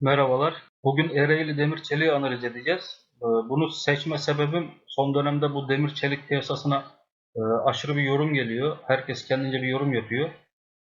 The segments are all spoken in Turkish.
Merhabalar. Bugün Ereğli demir çeliği analiz edeceğiz. Ee, Bunu seçme sebebim son dönemde bu demir çelik piyasasına e, aşırı bir yorum geliyor. Herkes kendince bir yorum yapıyor.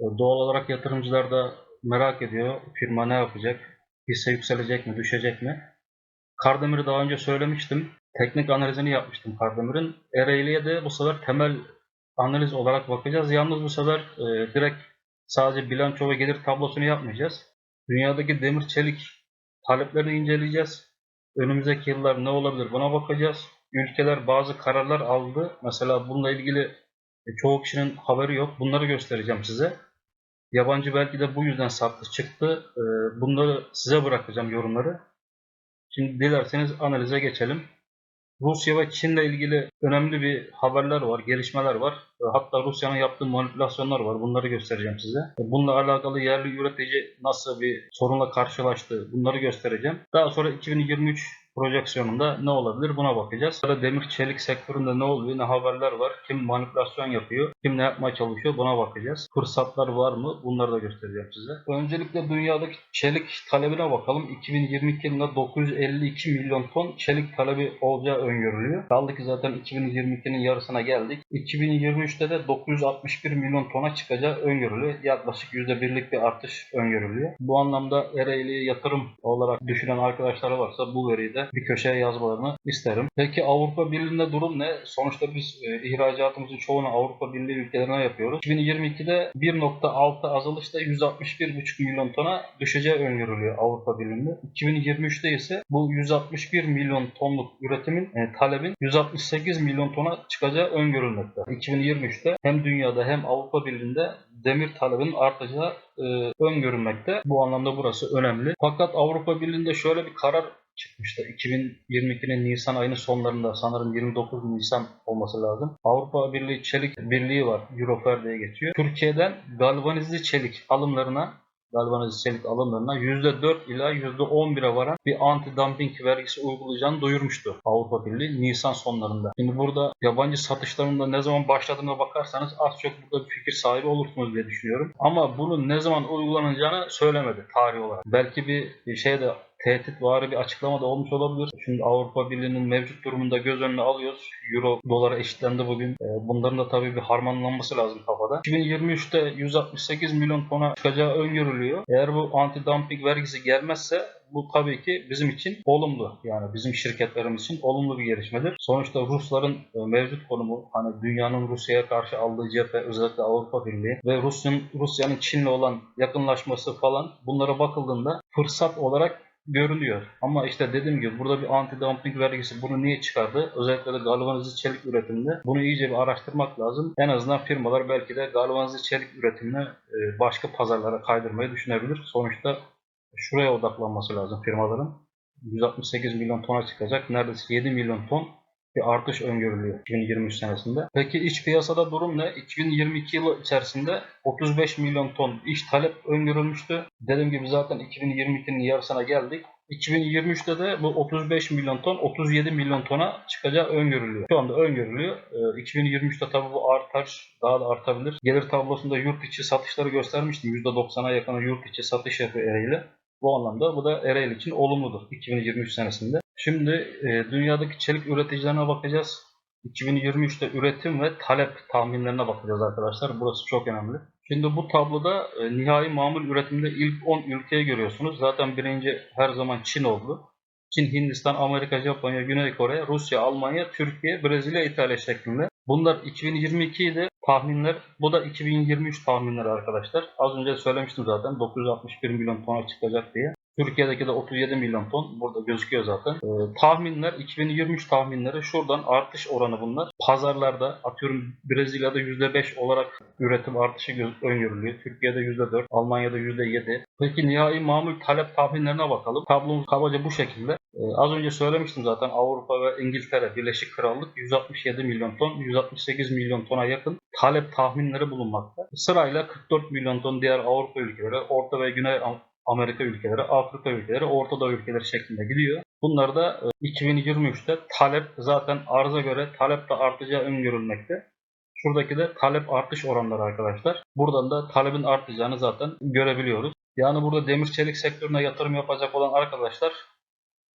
E, Doğal olarak yatırımcılar da merak ediyor. Firma ne yapacak? Hisse yükselecek mi, düşecek mi? Kardemir'i daha önce söylemiştim. Teknik analizini yapmıştım Kardemir'in. Ereğli'ye de bu sefer temel analiz olarak bakacağız. Yalnız bu sefer e, direkt sadece bilanço ve gelir tablosunu yapmayacağız. Dünyadaki demir çelik taleplerini inceleyeceğiz. Önümüzdeki yıllar ne olabilir buna bakacağız. Ülkeler bazı kararlar aldı. Mesela bununla ilgili e, çoğu kişinin haberi yok. Bunları göstereceğim size. Yabancı belki de bu yüzden sattı çıktı. E, Bunları size bırakacağım yorumları. Şimdi dilerseniz analize geçelim. Rusya ve Çin'le ilgili önemli bir haberler var, gelişmeler var. E, Hatta Rusya'nın yaptığı manipülasyonlar var. Bunları göstereceğim size. E, Bununla alakalı yerli üretici nasıl bir sorunla karşılaştı bunları göstereceğim. Daha sonra 2023 projeksiyonunda ne olabilir buna bakacağız. Sonra demir çelik sektöründe ne oluyor, ne haberler var, kim manipülasyon yapıyor, kim ne yapmaya çalışıyor buna bakacağız. Fırsatlar var mı bunları da göstereceğim size. Öncelikle dünyadaki çelik talebine bakalım. 2022 yılında 952 milyon ton çelik talebi olacağı öngörülüyor. Kaldı ki zaten 2022'nin yarısına geldik. 2023'te de 961 milyon tona çıkacağı öngörülüyor. Yaklaşık %1'lik bir artış öngörülüyor. Bu anlamda Ereğli'ye yatırım olarak düşünen arkadaşlar varsa bu veriyi de bir köşeye yazmalarını isterim. Peki Avrupa Birliği'nde durum ne? Sonuçta biz e, ihracatımızın çoğunu Avrupa Birliği ülkelerine yapıyoruz. 2022'de 1.6 azalışta 161,5 milyon tona düşeceği öngörülüyor Avrupa Birliği'nde. 2023'te ise bu 161 milyon tonluk üretimin e, talebin 168 milyon tona çıkacağı öngörülmekte. 2023'te hem dünyada hem Avrupa Birliği'nde demir talebinin artacağı e, öngörülmekte. Bu anlamda burası önemli. Fakat Avrupa Birliği'nde şöyle bir karar çıkmıştı. 2022'nin Nisan ayının sonlarında sanırım 29 Nisan olması lazım. Avrupa Birliği Çelik Birliği var. Eurofer diye geçiyor. Türkiye'den galvanizli çelik alımlarına galvanizli çelik alımlarına %4 ila %11'e varan bir anti-dumping vergisi uygulayacağını duyurmuştu Avrupa Birliği Nisan sonlarında. Şimdi burada yabancı satışlarında ne zaman başladığına bakarsanız az çok burada bir fikir sahibi olursunuz diye düşünüyorum. Ama bunun ne zaman uygulanacağını söylemedi tarih olarak. Belki bir şey de tehdit vari bir açıklama da olmuş olabilir. Şimdi Avrupa Birliği'nin mevcut durumunda göz önüne alıyoruz. Euro dolara eşitlendi bugün. E, Bunların da tabii bir harmanlanması lazım kafada. 2023'te 168 milyon tona çıkacağı öngörülüyor. Eğer bu anti-dumping vergisi gelmezse bu tabii ki bizim için olumlu. Yani bizim şirketlerimiz için olumlu bir gelişmedir. Sonuçta Rusların e, mevcut konumu hani dünyanın Rusya'ya karşı aldığı cephe özellikle Avrupa Birliği ve Rusya'nın Rusya'nın Çin'le olan yakınlaşması falan bunlara bakıldığında fırsat olarak görülüyor. Ama işte dediğim gibi burada bir anti-dumping vergisi bunu niye çıkardı? Özellikle de galvanizli çelik üretiminde bunu iyice bir araştırmak lazım. En azından firmalar belki de galvanizli çelik üretimini e, başka pazarlara kaydırmayı düşünebilir. Sonuçta şuraya odaklanması lazım firmaların. 168 milyon tona çıkacak. Neredeyse 7 milyon ton bir artış öngörülüyor 2023 senesinde. Peki iç piyasada durum ne? 2022 yılı içerisinde 35 milyon ton iş talep öngörülmüştü. Dediğim gibi zaten 2022'nin yarısına geldik. 2023'te de bu 35 milyon ton 37 milyon tona çıkacağı öngörülüyor. Şu anda öngörülüyor. Ee, 2023'te tabii bu artar, daha da artabilir. Gelir tablosunda yurt içi satışları göstermiştim. %90'a yakın yurt içi satış yapıyor Ereğli. Bu anlamda bu da Ereğli için olumludur 2023 senesinde. Şimdi e, dünyadaki çelik üreticilerine bakacağız. 2023'te üretim ve talep tahminlerine bakacağız arkadaşlar. Burası çok önemli. Şimdi bu tabloda e, nihai mamul üretimde ilk 10 ülkeyi görüyorsunuz. Zaten birinci her zaman Çin oldu. Çin, Hindistan, Amerika, Japonya, Güney Kore, Rusya, Almanya, Türkiye, Brezilya, İtalya şeklinde. Bunlar 2022 idi tahminler. Bu da 2023 tahminleri arkadaşlar. Az önce söylemiştim zaten 961 milyon tona çıkacak diye. Türkiye'deki de 37 milyon ton burada gözüküyor zaten. Ee, tahminler 2023 tahminleri şuradan artış oranı bunlar. Pazarlarda atıyorum Brezilya'da %5 olarak üretim artışı gö- öngörülüyor. Türkiye'de %4, Almanya'da %7. Peki nihai mamul talep tahminlerine bakalım. Tablomuz kabaca bu şekilde. Ee, az önce söylemiştim zaten Avrupa ve İngiltere, Birleşik Krallık 167 milyon ton, 168 milyon tona yakın talep tahminleri bulunmakta. Sırayla 44 milyon ton diğer Avrupa ülkeleri, Orta ve Güney Amerika ülkeleri, Afrika ülkeleri, Orta Doğu ülkeleri şeklinde gidiyor. Bunlar da e, 2023'te talep zaten arıza göre talep de artacağı öngörülmekte. Şuradaki de talep artış oranları arkadaşlar. Buradan da talebin artacağını zaten görebiliyoruz. Yani burada demir çelik sektörüne yatırım yapacak olan arkadaşlar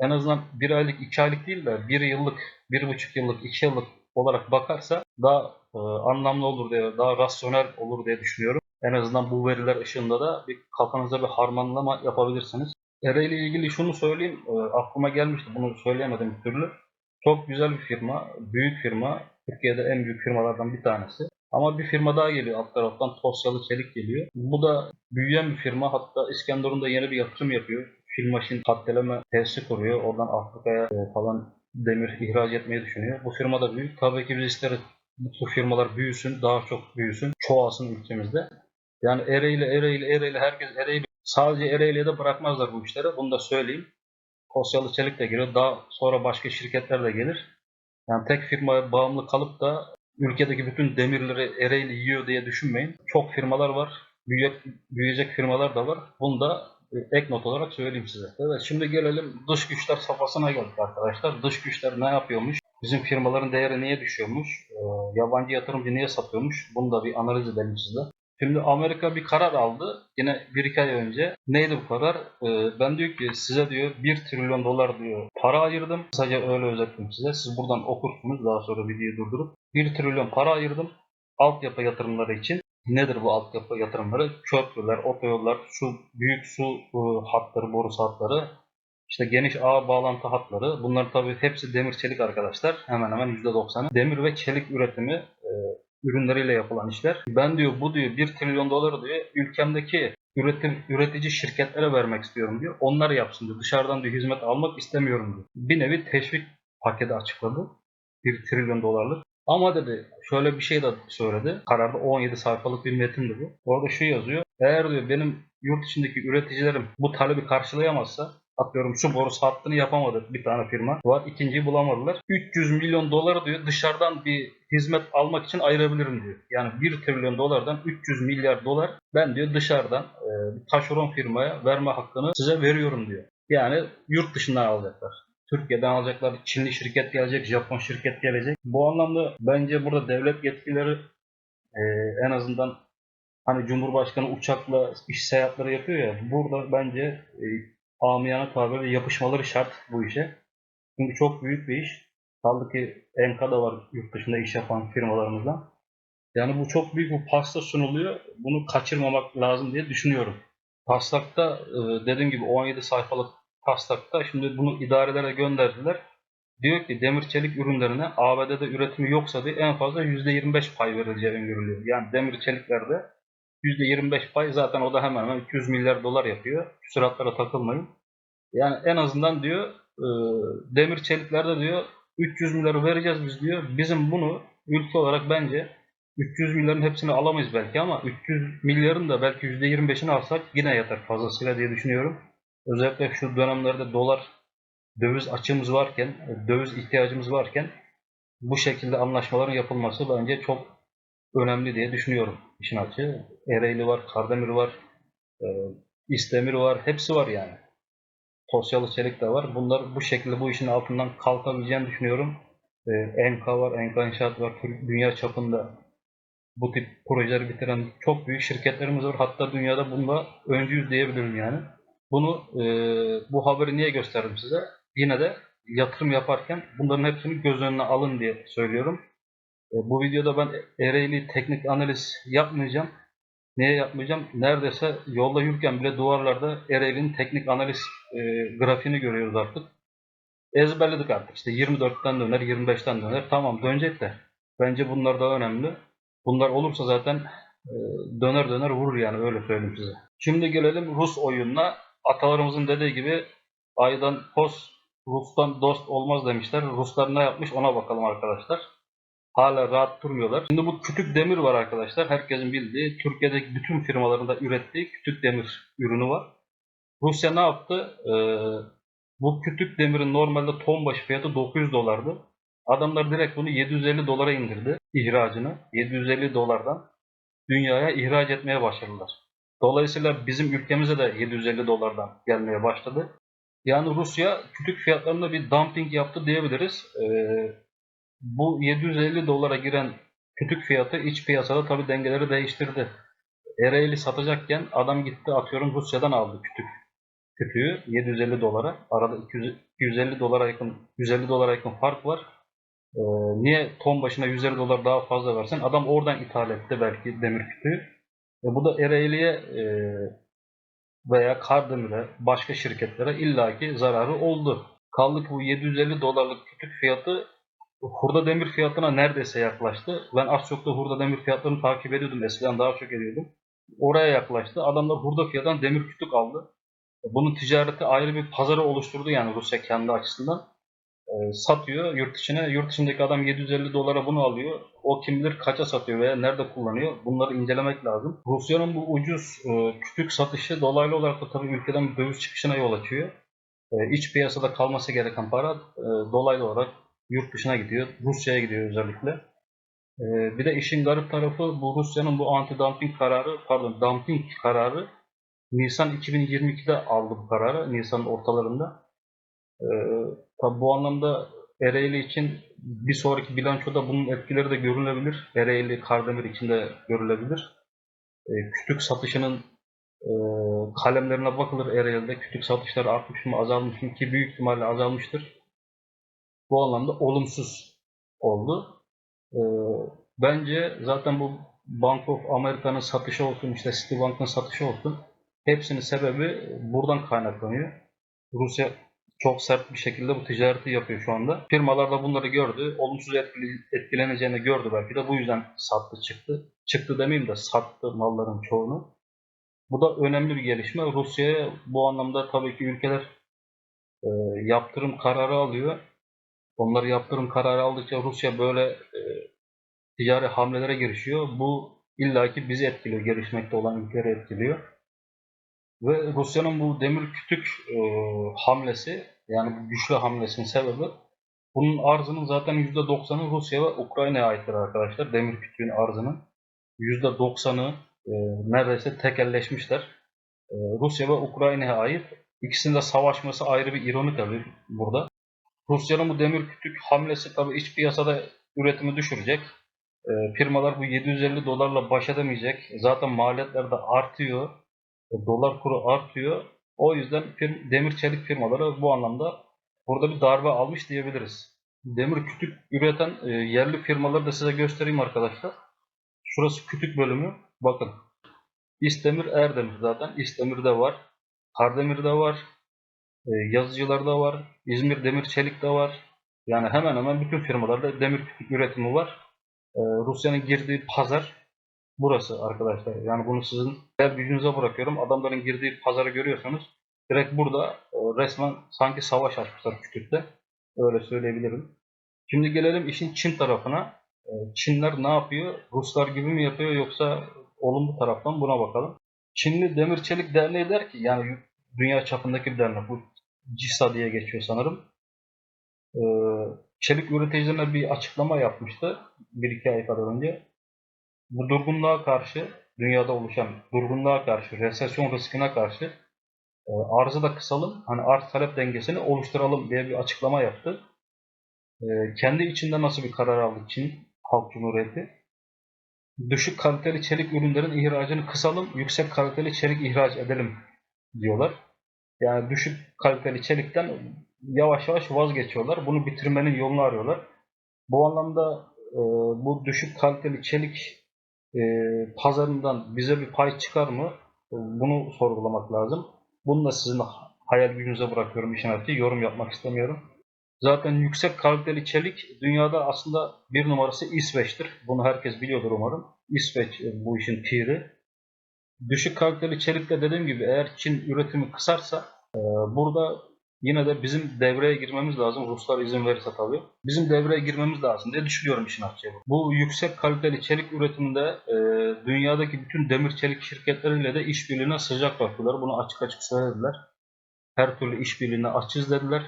en azından bir aylık, iki aylık değil de bir yıllık, bir buçuk yıllık, iki yıllık olarak bakarsa daha e, anlamlı olur diye, daha rasyonel olur diye düşünüyorum. En azından bu veriler ışığında da bir kafanıza bir harmanlama yapabilirsiniz. Ere ile ilgili şunu söyleyeyim, e, aklıma gelmişti, bunu söyleyemedim bir türlü. Çok güzel bir firma, büyük firma, Türkiye'de en büyük firmalardan bir tanesi. Ama bir firma daha geliyor alt taraftan, Tosyalı Çelik geliyor. Bu da büyüyen bir firma, hatta İskenderun'da yeni bir yatırım yapıyor. Filmaşin katteleme tesisi kuruyor, oradan Afrika'ya e, falan demir ihraç etmeyi düşünüyor. Bu firma da büyük. Tabii ki biz isteriz bu firmalar büyüsün, daha çok büyüsün, çoğalsın ülkemizde. Yani Ereğli, Ereğli, Ereğli, herkes Ereğli. Sadece Ereğli'ye de bırakmazlar bu işleri. Bunu da söyleyeyim. Kosyalı Çelik de geliyor. Daha sonra başka şirketler de gelir. Yani tek firmaya bağımlı kalıp da ülkedeki bütün demirleri Ereğli yiyor diye düşünmeyin. Çok firmalar var. Büyüyecek, büyüyecek firmalar da var. Bunu da e, ek not olarak söyleyeyim size. Evet şimdi gelelim dış güçler safhasına geldik arkadaşlar. Dış güçler ne yapıyormuş? Bizim firmaların değeri niye düşüyormuş? Ee, yabancı yatırımcı niye satıyormuş? Bunu da bir analiz edelim size. Şimdi Amerika bir karar aldı. Yine bir iki ay önce. Neydi bu karar? Ee, ben diyor ki size diyor 1 trilyon dolar diyor para ayırdım. Sadece öyle özetleyeyim size. Siz buradan okursunuz daha sonra videoyu durdurup. 1 trilyon para ayırdım. Altyapı yatırımları için. Nedir bu altyapı yatırımları? Köprüler, otoyollar, şu büyük su e, hatları, boru hatları, işte geniş ağ bağlantı hatları. Bunlar tabii hepsi demir çelik arkadaşlar. Hemen hemen %90'ı. Demir ve çelik üretimi e, ürünleriyle yapılan işler. Ben diyor bu diyor 1 trilyon doları diyor ülkemdeki üretim üretici şirketlere vermek istiyorum diyor. Onlar yapsın diyor. Dışarıdan diyor hizmet almak istemiyorum diyor. Bir nevi teşvik paketi açıkladı. 1 trilyon dolarlık. Ama dedi şöyle bir şey de söyledi. Kararda 17 sayfalık bir metindi bu. Orada şu yazıyor. Eğer diyor benim yurt içindeki üreticilerim bu talebi karşılayamazsa atıyorum şu boru hattını yapamadı bir tane firma. Var ikinciyi bulamadılar. 300 milyon doları diyor dışarıdan bir hizmet almak için ayırabilirim diyor. Yani 1 trilyon dolardan 300 milyar dolar ben diyor dışarıdan e, taşeron firmaya verme hakkını size veriyorum diyor. Yani yurt dışından alacaklar. Türkiye'den alacaklar. Çinli şirket gelecek, Japon şirket gelecek. Bu anlamda bence burada devlet yetkileri e, en azından hani Cumhurbaşkanı uçakla iş seyahatleri yapıyor ya burada bence e, amiyane tabirle yapışmaları şart bu işe. Çünkü çok büyük bir iş. Kaldı ki Enka da var yurt dışında iş yapan firmalarımızdan. Yani bu çok büyük bir pasta sunuluyor. Bunu kaçırmamak lazım diye düşünüyorum. Taslakta e, dediğim gibi 17 sayfalık taslakta şimdi bunu idarelere gönderdiler. Diyor ki demir çelik ürünlerine ABD'de üretimi yoksa diye en fazla %25 pay verileceği öngörülüyor. Yani demir çeliklerde %25 pay zaten o da hemen hemen 200 milyar dolar yapıyor. Küsuratlara takılmayın. Yani en azından diyor e, demir çeliklerde diyor 300 milyarı vereceğiz biz diyor. Bizim bunu ülke olarak bence 300 milyarın hepsini alamayız belki ama 300 milyarın da belki %25'ini alsak yine yeter fazlasıyla diye düşünüyorum. Özellikle şu dönemlerde dolar döviz açığımız varken, döviz ihtiyacımız varken bu şekilde anlaşmaların yapılması bence çok önemli diye düşünüyorum işin açığı. Ereğli var, Kardemir var, e, İstemir var, hepsi var yani. Tosyalı Çelik de var. Bunlar bu şekilde bu işin altından kalkabileceğini düşünüyorum. E, Enka var, Enka İnşaat var. Dünya çapında bu tip projeleri bitiren çok büyük şirketlerimiz var. Hatta dünyada bunda öncüyüz diyebilirim yani. Bunu e, bu haberi niye gösterdim size? Yine de yatırım yaparken bunların hepsini göz önüne alın diye söylüyorum. E, bu videoda ben Ereğli teknik analiz yapmayacağım. Niye yapmayacağım? Neredeyse yolda yürürken bile duvarlarda Ereğli'nin teknik analiz e, grafiğini görüyoruz artık. Ezberledik artık. İşte 24'ten döner, 25'ten döner. Tamam dönecek de. Bence bunlar daha önemli. Bunlar olursa zaten e, döner döner vurur yani öyle söyleyeyim size. Şimdi gelelim Rus oyununa. Atalarımızın dediği gibi aydan post, Rus'tan dost olmaz demişler. Ruslar ne yapmış ona bakalım arkadaşlar. Hala rahat durmuyorlar. Şimdi bu kütük demir var arkadaşlar. Herkesin bildiği, Türkiye'deki bütün firmaların da ürettiği kütük demir ürünü var. Rusya ne yaptı? Ee, bu kütük demirin normalde ton başı fiyatı 900 dolardı. Adamlar direkt bunu 750 dolara indirdi ihracını. 750 dolardan dünyaya ihraç etmeye başladılar. Dolayısıyla bizim ülkemize de 750 dolardan gelmeye başladı. Yani Rusya kütük fiyatlarında bir dumping yaptı diyebiliriz. Ee, bu 750 dolara giren kütük fiyatı iç piyasada tabi dengeleri değiştirdi. Ereğli satacakken adam gitti atıyorum Rusya'dan aldı kütük kütüğü 750 dolara. Arada 200, 250 dolara yakın 150 dolara yakın fark var. Ee, niye ton başına 150 dolar daha fazla versen? Adam oradan ithal etti belki demir kütüğü. E, bu da Ereğli'ye e, veya Kardemir'e, başka şirketlere illaki zararı oldu. Kaldı ki bu 750 dolarlık kütük fiyatı hurda demir fiyatına neredeyse yaklaştı. Ben az çok da hurda demir fiyatlarını takip ediyordum. Eskiden daha çok ediyordum. Oraya yaklaştı. Adamlar hurda fiyatından demir kütük aldı. Bunun ticareti ayrı bir pazarı oluşturdu yani Rusya kendi açısından. E, satıyor yurt içine. Yurt dışındaki adam 750 dolara bunu alıyor. O kim bilir kaça satıyor veya nerede kullanıyor. Bunları incelemek lazım. Rusya'nın bu ucuz e, kütük satışı dolaylı olarak da tabii ülkeden döviz çıkışına yol açıyor. E, iç piyasada kalması gereken para e, dolaylı olarak yurt dışına gidiyor. Rusya'ya gidiyor özellikle. E, bir de işin garip tarafı bu Rusya'nın bu anti-dumping kararı, pardon dumping kararı Nisan 2022'de aldı bu kararı. Nisan'ın ortalarında. Ee, tabi bu anlamda Ereğli için bir sonraki bilançoda bunun etkileri de görülebilir. Ereğli, Kardemir için de görülebilir. Ee, kütük satışının e, kalemlerine bakılır Ereğli'de. Kütük satışları artmış mı, azalmış mı ki büyük ihtimalle azalmıştır. Bu anlamda olumsuz oldu. Ee, bence zaten bu Bank of America'nın satışı olsun, işte Citibank'ın satışı olsun Hepsinin sebebi buradan kaynaklanıyor. Rusya çok sert bir şekilde bu ticareti yapıyor şu anda. Firmalar da bunları gördü. Olumsuz etkili, etkileneceğini gördü belki de bu yüzden sattı çıktı. Çıktı demeyeyim de sattı malların çoğunu. Bu da önemli bir gelişme. Rusya'ya bu anlamda tabii ki ülkeler e, yaptırım kararı alıyor. Onlar yaptırım kararı aldıkça Rusya böyle e, ticari hamlelere girişiyor. Bu illaki bizi etkiliyor. Gelişmekte olan ülkeleri etkiliyor. Ve Rusya'nın bu demir kütük e, hamlesi yani bu güçlü hamlesinin sebebi bunun arzının zaten %90'ı Rusya ve Ukrayna'ya aittir arkadaşlar. Demir kütüğün arzının %90'ı e, neredeyse tekelleşmişler. E, Rusya ve Ukrayna'ya ait. İkisinin de savaşması ayrı bir ironi tabii burada. Rusya'nın bu demir kütük hamlesi tabii iç piyasada üretimi düşürecek. E, firmalar bu 750 dolarla baş edemeyecek. Zaten maliyetler de artıyor dolar kuru artıyor. O yüzden firm, demir çelik firmaları bu anlamda burada bir darbe almış diyebiliriz. Demir kütük üreten e, yerli firmaları da size göstereyim arkadaşlar. Şurası kütük bölümü. Bakın. İstemir, Erdemir zaten. İstemir'de var. Kardemir'de var. E, yazıcılarda var. İzmir Demir Çelik'te var. Yani hemen hemen bütün firmalarda demir kütük üretimi var. E, Rusya'nın girdiği pazar burası arkadaşlar. Yani bunu sizin el gücünüze bırakıyorum. Adamların girdiği pazarı görüyorsanız direkt burada e, resmen sanki savaş açmışlar kütükte. Öyle söyleyebilirim. Şimdi gelelim işin Çin tarafına. E, Çinler ne yapıyor? Ruslar gibi mi yapıyor yoksa olumlu taraftan buna bakalım. Çinli Demir Çelik Derneği der ki yani dünya çapındaki bir dernek. Bu CISA diye geçiyor sanırım. E, çelik üreticilerine bir açıklama yapmıştı bir iki ay kadar önce bu durgunluğa karşı, dünyada oluşan durgunluğa karşı, resesyon riskine karşı e, arzı da kısalım, hani arz talep dengesini oluşturalım diye bir açıklama yaptı. E, kendi içinde nasıl bir karar aldı Çin Halk Cumhuriyeti? Düşük kaliteli çelik ürünlerin ihracını kısalım, yüksek kaliteli çelik ihraç edelim diyorlar. Yani düşük kaliteli çelikten yavaş yavaş vazgeçiyorlar. Bunu bitirmenin yolunu arıyorlar. Bu anlamda e, bu düşük kaliteli çelik e, pazarından bize bir pay çıkar mı? E, bunu sorgulamak lazım. Bunu da sizin hayal gücünüze bırakıyorum işin artığı. Yorum yapmak istemiyorum. Zaten yüksek kaliteli çelik dünyada aslında bir numarası İsveç'tir. Bunu herkes biliyordur umarım. İsveç e, bu işin piri. Düşük kaliteli çelikte dediğim gibi eğer Çin üretimi kısarsa e, burada Yine de bizim devreye girmemiz lazım. Ruslar izin verirse tabii. Bizim devreye girmemiz lazım diye düşünüyorum işin açığı. Bu yüksek kaliteli çelik üretiminde e, dünyadaki bütün demir çelik şirketleriyle de işbirliğine sıcak bakıyorlar. Bunu açık açık söylediler. Her türlü işbirliğine açız dediler.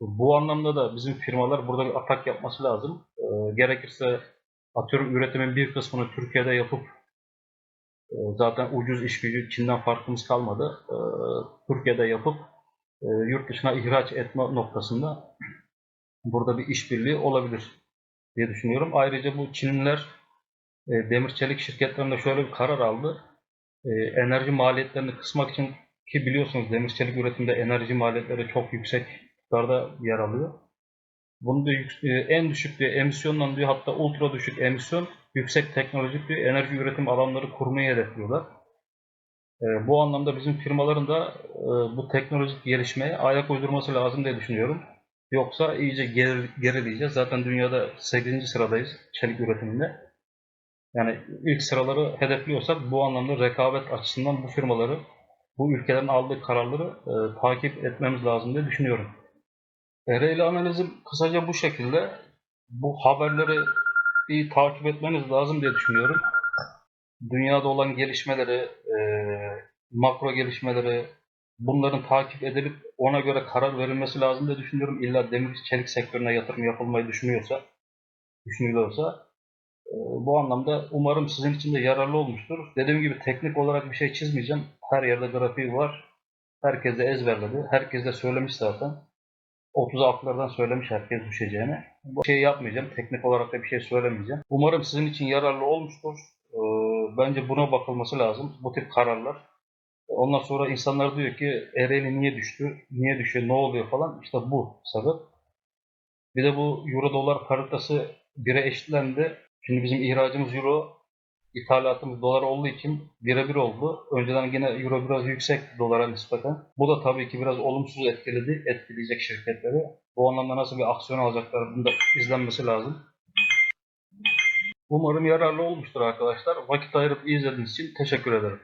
Bu anlamda da bizim firmalar burada bir atak yapması lazım. E, gerekirse atıyorum üretimin bir kısmını Türkiye'de yapıp zaten ucuz iş gücü Çin'den farkımız kalmadı. E, Türkiye'de yapıp e, yurt dışına ihraç etme noktasında burada bir işbirliği olabilir diye düşünüyorum. Ayrıca bu Çinliler e, demir çelik şirketlerinde şöyle bir karar aldı. e, enerji maliyetlerini kısmak için ki biliyorsunuz demir çelik üretimde enerji maliyetleri çok yüksek miktarda yer alıyor. Bunu da en düşük diyor emisyondan diyor hatta ultra düşük emisyon yüksek teknolojik diyor enerji üretim alanları kurmayı hedefliyorlar. E, bu anlamda bizim firmaların da e, bu teknolojik gelişmeye ayak uydurması lazım diye düşünüyorum. Yoksa iyice geri, gerileyeceğiz. Zaten dünyada 8. sıradayız çelik üretiminde. Yani ilk sıraları hedefliyorsak bu anlamda rekabet açısından bu firmaları, bu ülkelerin aldığı kararları e, takip etmemiz lazım diye düşünüyorum. Ereğli analizim kısaca bu şekilde. Bu haberleri iyi takip etmeniz lazım diye düşünüyorum. Dünyada olan gelişmeleri, e, makro gelişmeleri, bunların takip edilip ona göre karar verilmesi lazım diye düşünüyorum. İlla demir çelik sektörüne yatırım yapılmayı düşünüyorsa, düşünülüyorsa e, bu anlamda umarım sizin için de yararlı olmuştur. Dediğim gibi teknik olarak bir şey çizmeyeceğim. Her yerde grafiği var. Herkes de ezberledi. Herkes de söylemiş zaten. 30 altlardan söylemiş herkes düşeceğini. Bu şeyi yapmayacağım. Teknik olarak da bir şey söylemeyeceğim. Umarım sizin için yararlı olmuştur. Ee, bence buna bakılması lazım. Bu tip kararlar. Ondan sonra insanlar diyor ki Ereğli niye düştü? Niye düşüyor? Ne oluyor falan. İşte bu sebep. Bir de bu euro dolar paritası 1'e eşitlendi. Şimdi bizim ihracımız euro, ithalatımız dolar olduğu için birebir oldu. Önceden yine euro biraz yüksek dolara nispeten. Bu da tabii ki biraz olumsuz etkiledi, etkileyecek şirketleri. Bu anlamda nasıl bir aksiyon alacaklar bunu da izlenmesi lazım. Umarım yararlı olmuştur arkadaşlar. Vakit ayırıp izlediğiniz için teşekkür ederim.